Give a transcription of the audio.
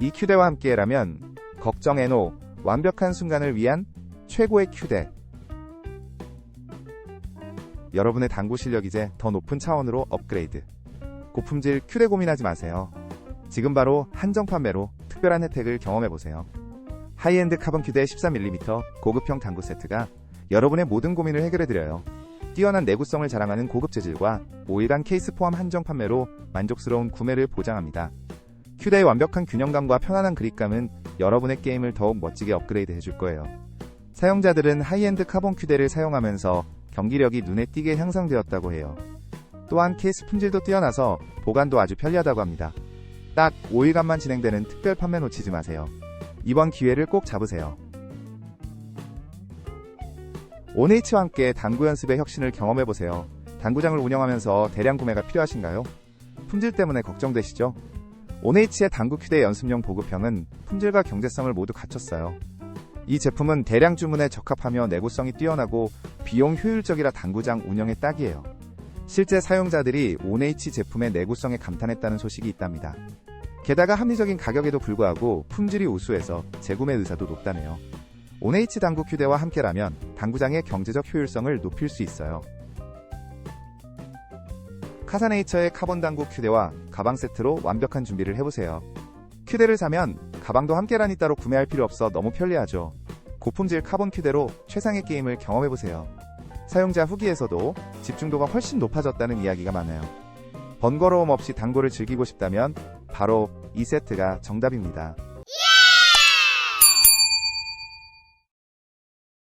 이 큐대와 함께라면 걱정 해노 완벽한 순간을 위한 최고의 큐대. 여러분의 당구 실력 이제 더 높은 차원으로 업그레이드. 고품질 큐대 고민하지 마세요. 지금 바로 한정 판매로 특별한 혜택을 경험해 보세요. 하이엔드 카본 큐대 13mm 고급형 당구 세트가 여러분의 모든 고민을 해결해 드려요. 뛰어난 내구성을 자랑하는 고급 재질과 5일간 케이스 포함 한정 판매로 만족스러운 구매를 보장합니다. 큐대의 완벽한 균형감과 편안한 그립감은 여러분의 게임을 더욱 멋지게 업그레이드 해줄 거예요. 사용자들은 하이엔드 카본 큐대를 사용하면서 경기력이 눈에 띄게 향상되었다고 해요. 또한 케이스 품질도 뛰어나서 보관도 아주 편리하다고 합니다. 딱 5일간만 진행되는 특별 판매 놓치지 마세요. 이번 기회를 꼭 잡으세요. 온H와 함께 당구 연습의 혁신을 경험해보세요. 당구장을 운영하면서 대량 구매가 필요하신가요? 품질 때문에 걱정되시죠? 온H의 당구 큐대 연습용 보급형은 품질과 경제성을 모두 갖췄어요. 이 제품은 대량 주문에 적합하며 내구성이 뛰어나고 비용 효율적이라 당구장 운영에 딱이에요. 실제 사용자들이 온H 제품의 내구성에 감탄했다는 소식이 있답니다. 게다가 합리적인 가격에도 불구하고 품질이 우수해서 재구매 의사도 높다네요. 온H 당구 큐대와 함께라면 당구장의 경제적 효율성을 높일 수 있어요. 카사네이처의 카본 당구 큐대와 가방 세트로 완벽한 준비를 해보세요. 큐대를 사면 가방도 함께라니 따로 구매할 필요 없어 너무 편리하죠. 고품질 카본 큐대로 최상의 게임을 경험해보세요. 사용자 후기에서도 집중도가 훨씬 높아졌다는 이야기가 많아요. 번거로움 없이 당구를 즐기고 싶다면 바로 이 세트가 정답입니다.